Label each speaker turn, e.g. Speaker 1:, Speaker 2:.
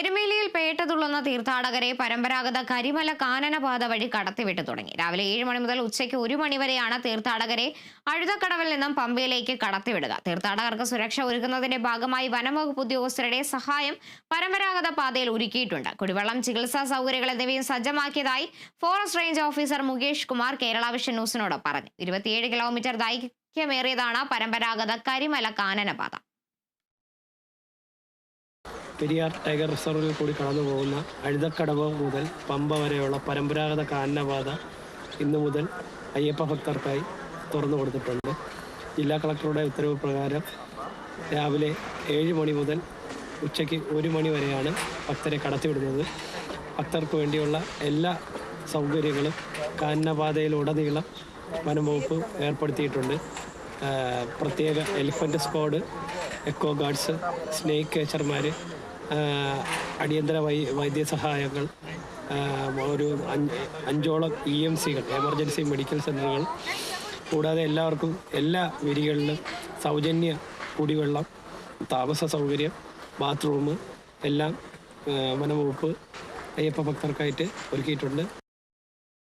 Speaker 1: എരുമേലിയിൽ പേട്ടതുള്ളുന്ന തീർത്ഥാടകരെ പരമ്പരാഗത കരിമല കാനനപാത വഴി കടത്തിവിട്ടു തുടങ്ങി. രാവിലെ ഏഴ് മണി മുതൽ ഉച്ചയ്ക്ക് ഒരു മണി വരെയാണ് തീർത്ഥാടകരെ അഴുതക്കടവിൽ നിന്നും പമ്പയിലേക്ക് കടത്തിവിടുക. തീർത്ഥാടകർക്ക് സുരക്ഷ ഒരുക്കുന്നതിന്റെ ഭാഗമായി വനംവകുപ്പ് ഉദ്യോഗസ്ഥരുടെ സഹായം പരമ്പരാഗത പാതയിൽ ഒരുക്കിയിട്ടുണ്ട്. കുടിവെള്ളം ചികിത്സാ സൗകര്യങ്ങൾ എന്നിവയും സജ്ജമാക്കിയതായി forest range officer Mukesh Kumar Kerala Vision ന്യൂസിനോട് പറഞ്ഞു. ഇരുപത്തിയേഴ് കിലോമീറ്റർ ദൈർഘ്യമേറിയതാണ് പരമ്പരാഗത കരിമല കാനനപാത.
Speaker 2: പെരിയാർ ടൈഗർ റിസർവിൽ കൂടി കടന്നു പോകുന്ന അഴുതക്കടവ് മുതൽ പമ്പ വരെയുള്ള പരമ്പരാഗത കാനനപാത ഇന്നു മുതൽ അയ്യപ്പ ഭക്തർക്കായി തുറന്നു കൊടുത്തിട്ടുണ്ട്. ജില്ലാ കളക്ടറുടെ ഉത്തരവ് പ്രകാരം രാവിലെ ഏഴ് മണി മുതൽ ഉച്ചയ്ക്ക് ഒരു മണി വരെയാണ് ഭക്തരെ കടത്തിവിടുന്നത്. ഭക്തർക്ക് വേണ്ടിയുള്ള എല്ലാ സൗകര്യങ്ങളും കാനനപാതയിലുടനീളം വനം വകുപ്പ് ഏർപ്പെടുത്തിയിട്ടുണ്ട് പ്രത്യേക elephant squad eco guards snake കേച്ചർമാർ അടിയന്തര വൈ വൈദ്യസഹായങ്ങൾ ഒരു അഞ്ച് അഞ്ചോളം ഇ എം സികൾ എമർജൻസി മെഡിക്കൽ സെന്ററുകൾ കൂടാതെ എല്ലാവർക്കും എല്ലാ വിരികളിലും സൗജന്യ കുടിവെള്ളം താമസ സൗകര്യം ബാത്റൂം എല്ലാം വനംവകുപ്പ് അയ്യപ്പ ഭക്തർക്കായിട്ട് ഒരുക്കിയിട്ടുണ്ട്.